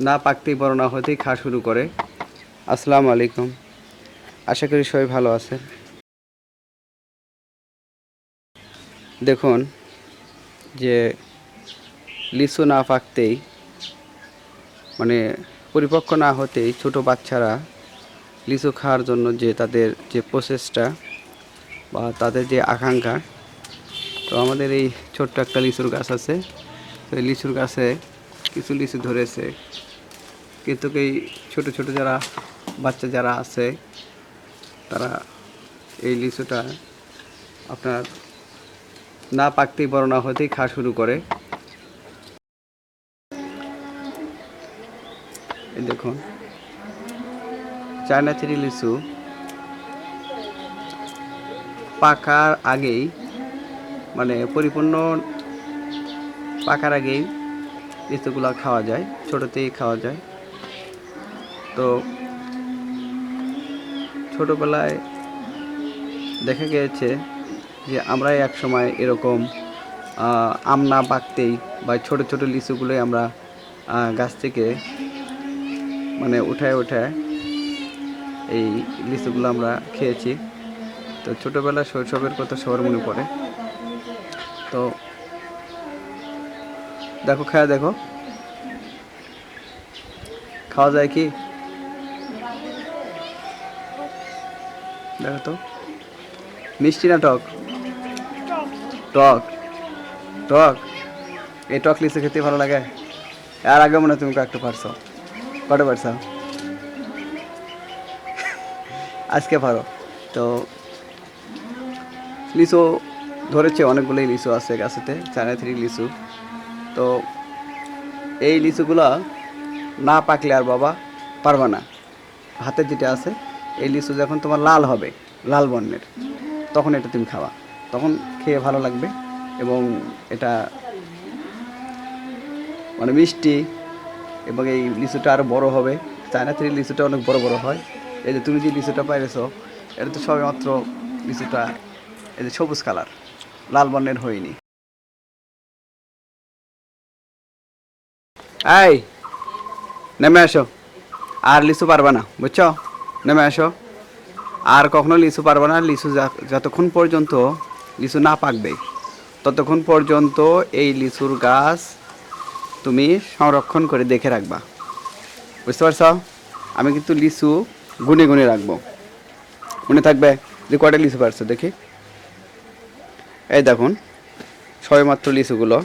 না পাকতেই বড় না হতেই খাওয়া শুরু করে। আসসালামু আলাইকুম। আশা করি সবাই ভালো আছেন। দেখুন, যে লিচু না পাকতেই মানে পরিপক্ক না হতেই ছোট বাচ্চারা লিচু খাওয়ার জন্য যে তাদের যে প্রসেসটা বা তাদের যে আকাঙ্ক্ষা, তো আমাদের এই ছোট্ট একটা লিচুর গাছ আছে। তো এই লিচুর গাছে কিছু লিচু ধরেছে। কিন্তু এই ছোট ছোট যারা, বাচ্চা যারা আছে, তারা এই লিচুটা আপনার না পাকতেই বড় না হতেই খাওয়া শুরু করে। দেখুন, চায়না চেরি লিচু পাকার আগেই মানে পরিপূর্ণ পাকার আগেই লিচুগুলো খাওয়া যায়, ছোটোতেই খাওয়া যায়। তো ছোটোবেলায় দেখা গিয়েছে যে আমরাই এক সময় এরকম আম না পাকতেই বা ছোট ছোট লিচুগুলোই আমরা গাছ থেকে মানে উঠায় উঠায় এই লিচুগুলো আমরা খেয়েছি। তো ছোটোবেলা শৈশবের কথা সবার মনে পড়ে। তো দেখো, খায়া দেখো। খাওয়া যায় কি? দেখো তো। মিষ্টি না টক? টক। টক? এই টক লিচু খেতে ভালো লাগে। আর আগে মনে তুমি কয়েকটা পারছ। কটা পারছ? আজকে পারো। তো লিচু ধরেছে, অনেকগুলোই লিচু আছে গাছেতে, চায়না থ্রি লিচু। তো এই লিচুগুলো না পাকলে আর বাবা পারবা না। হাতে যেটা আছে, এই লিচু যখন তোমার লাল হবে, লাল বর্ণের, তখন এটা তুমি খাওয়া তখন খেয়ে ভালো লাগবে এবং এটা মানে মিষ্টি এবং এই লিচুটা আরও বড় হবে। চায়না থ্রি লিচুটা অনেক বড় বড় হয়। এই যে তুমি যে লিচুটা পাইরেছো, এটা তো সবেমাত্র লিচুটা এই যে সবুজ কালার, লাল বর্ণের হয়নি। এই, নেমে আসো। আর লিচু পারবা না, বুঝছ? নেমে আসো। আর কখনো লিচু পারবা না, লিচু যতক্ষণ পর্যন্ত লিচু না পাকবে, ততক্ষণ পর্যন্ত এই লিচুর গাছ তুমি সংরক্ষণ করে দেখে রাখবা। বুঝতে পারছ? আমি কিন্তু লিচু গুনে গুনে রাখব। মনে থাকবে যে কয়টা লিচু পারছ, দেখি। এই দেখুন, সবেমাত্র লিচুগুলো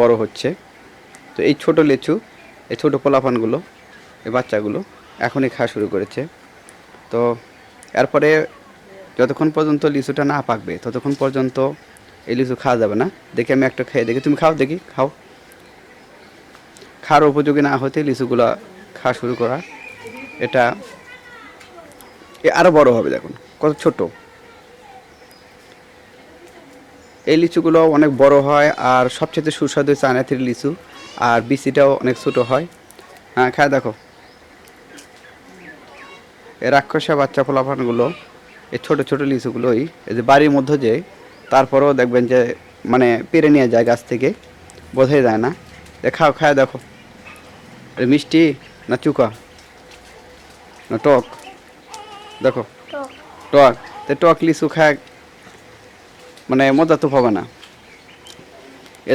বড় হচ্ছে। তো এই ছোট লিচু, এই ছোটো পোলাপানগুলো, এই বাচ্চাগুলো এখনই খাওয়া শুরু করেছে। তো এরপরে যতক্ষণ পর্যন্ত লিচুটা না পাকবে, ততক্ষণ পর্যন্ত এই লিচু খাওয়া যাবে না। দেখি আমি একটা খেয়ে দেখি। তুমি খাও, দেখি, খাও। খাওয়ার উপযোগী না হতে লিচুগুলো খাওয়া শুরু করা, এটা এ আরও বড় হবে, দেখুন, কত ছোট। এই লিচুগুলো অনেক বড় হয়, আর সবচেয়ে সুস্বাদু চায়না থ্রি লিচু। আর বিচিটাও অনেক ছোটো হয়। হ্যাঁ খায় দেখো। এই রাক্ষসা বাচ্চা ফলাফানগুলো এই ছোটো ছোটো লিচুগুলোই এই যে বাড়ির মধ্যে যে তারপরেও দেখবেন যে মানে পেরে নিয়ে যায় গাছ থেকে বোঝাই যায় না। এ খাও খায় দেখো। মিষ্টি না চুকা? না টক? দেখো। টক। তো টক লিচু খায় মানে মজা তো পাবে না।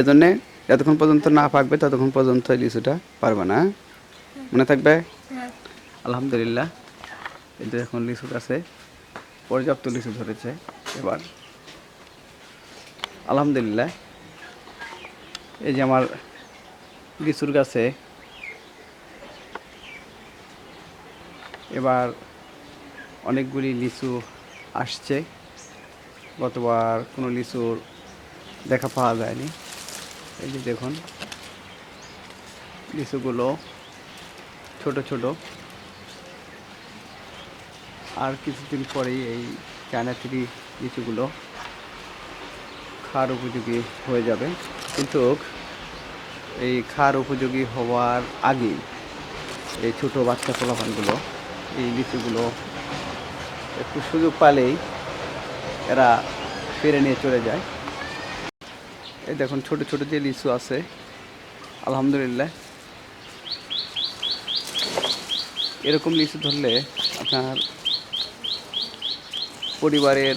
এজন্যে যতক্ষণ পর্যন্ত না পাকবে ততক্ষণ পর্যন্ত লিচুটা পারবে না? মনে থাকবে? আলহামদুলিল্লাহ। যে এখন লিচু গাছে পর্যাপ্ত লিচু ধরেছে এবার। আলহামদুলিল্লাহ। এই যে আমার লিচুর গাছে। এবার অনেকগুলি লিচু আসছে। গতবার কোনো লিচুর দেখা পাওয়া যায়নি। এই যে দেখুন, লিচুগুলো ছোট ছোট। আর কিছুদিন পরেই এই চায়না লিচুগুলো খাওয়ার উপযোগী হয়ে যাবে। কিন্তু এই খার উপযোগী হওয়ার আগেই এই ছোটো বাচ্চা পোলাপানগুলো এই লিচুগুলো একটু সুযোগ পালেই এরা পেরে নিয়ে চলে যায়। এই দেখুন, ছোট ছোট যে লিচু আছে, আলহামদুলিল্লাহ। এরকম লিচু ধরলে আপনার পরিবারের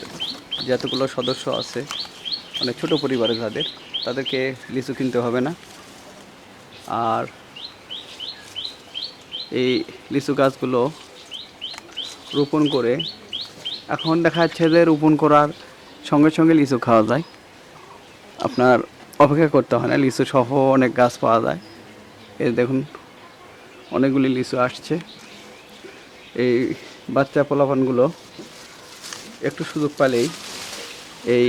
যতগুলো সদস্য আছে মানে ছোট পরিবারে যাদের, তাদেরকে লিচু কিনতে হবে না। আর এই লিচু গাছগুলো রোপণ করে, এখন দেখা যাচ্ছে যে রোপণ করার সঙ্গে সঙ্গে লিচু খাওয়া যায়। আপনার অপেক্ষা করতে হয় না, লিচু সহ অনেক গাছ পাওয়া যায়। এই দেখুন, অনেকগুলি লিচু আসছে। এই বাচ্চা পোলাপানগুলো একটু সুযোগ পালেই এই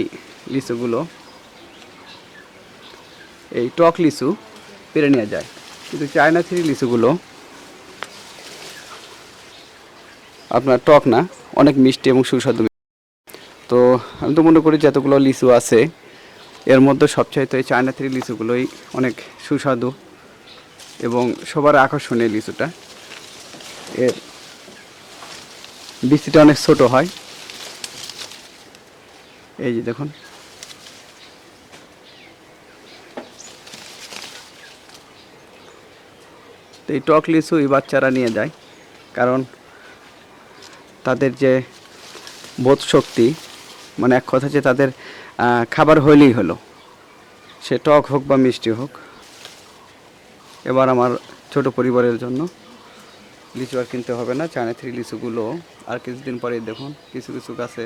লিচুগুলো, এই টক লিচু পেরে নেওয়া যায়। কিন্তু চায়না থ্রি লিচুগুলো আপনার টক না, অনেক মিষ্টি এবং সুস্বাদু। তো আমি তো মনে করি যতগুলো লিচু আছে এর মধ্যে সবচাইতে এই চায়না থ্রি লিচুগুলোই অনেক সুস্বাদু এবং সবার আকর্ষণীয় লিচুটা। এর বৃষ্টিটা অনেক ছোট হয়। এই যে দেখুন। তো এই টক লিচু এই বাচ্চারা নিয়ে যায়, কারণ তাদের যে বোধ শক্তি মানে এক কথা যে তাদের খাবার হইলেই হলো। সে টক হোক বা মিষ্টি হোক। এবার আমার ছোট পরিবারের জন্য লিচু আর কিনতে হবে না, চায়না থ্রি লিচুগুলো। আর কিছুদিন পরে দেখুন, কিছু কিছু গাছে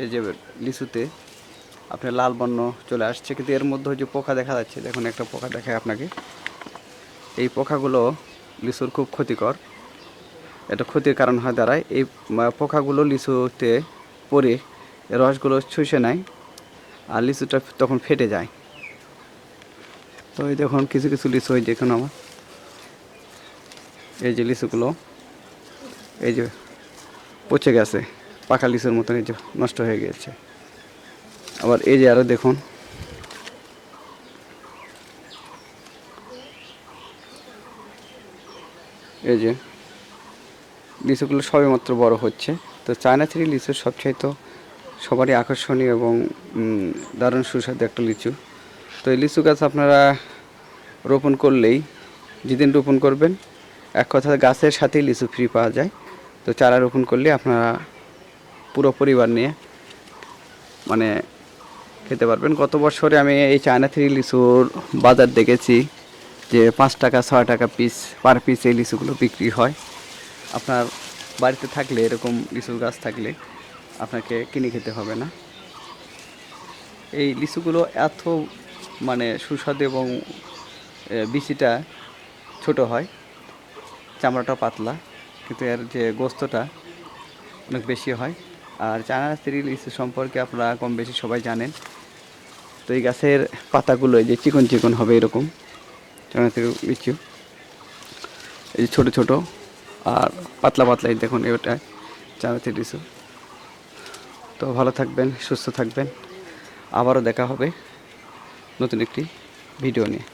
এই যে লিচুতে আপনার লাল বর্ণ চলে আসছে। কিন্তু এর মধ্যে যে পোকা দেখা যাচ্ছে, দেখুন একটা পোকা দেখায় আপনাকে। এই পোকাগুলো লিচুর খুব ক্ষতিকর। এটা ক্ষতির কারণ হয় দাঁড়ায়। এই পোকাগুলো লিচুতে পড়ে এর রসগুলো শুষে নেয় আর লিচুটা তখন ফেটে যায়। তো এই দেখুন কিছু কিছু লিচু এই দেখুন আমার। এই যে লিচুগুলো, এই যে পচে গেছে, পাকা লিচুর মতন এই যে নষ্ট হয়ে গেছে। আবার এই যে আরও দেখুন। এই যে লিচুগুলো সবে মাত্র বড় হচ্ছে। তো চায়না থ্রি লিচুর সবচাইতে সবারই আকর্ষণীয় এবং দারুণ সুস্বাদু একটা লিচু। তো এই লিচু গাছ আপনারা রোপণ করলেই, যেদিন রোপণ করবেন, এক কথা গাছের সাথেই লিচু ফ্রি পাওয়া যায়। তো চারা রোপণ করলে আপনারা পুরো পরিবার নিয়ে মানে খেতে পারবেন। গত বছরে আমি এই চায়না থ্রি লিচুর বাজার দেখেছি যে পাঁচ টাকা, ছয় টাকা পিস পার পিস এই লিচুগুলো বিক্রি হয়। আপনার বাড়িতে থাকলে এরকম লিচু গাছ থাকলে আপনাকে কিনে খেতে হবে না। এই লিচুগুলো এত মানে সুস্বাদু এবং বিচিটা ছোট হয়, চামড়াটা পাতলা, কিন্তু এর যে গোস্তটা অনেক বেশি হয়। আর চায়না স্ত্রী লিচু সম্পর্কে আপনারা কম বেশি সবাই জানেন। তো এই গাছের পাতাগুলো এই যে চিকন চিকন হবে এরকম চায়না স্ত্রী লিচু। এই যে ছোটো ছোটো আর পাতলা পাতলাই দেখুন এটা চায়না স্ত্রী তো ভালো থাকবেন, সুস্থ থাকবেন। আবারও দেখা হবে নতুন একটি ভিডিও নিয়ে।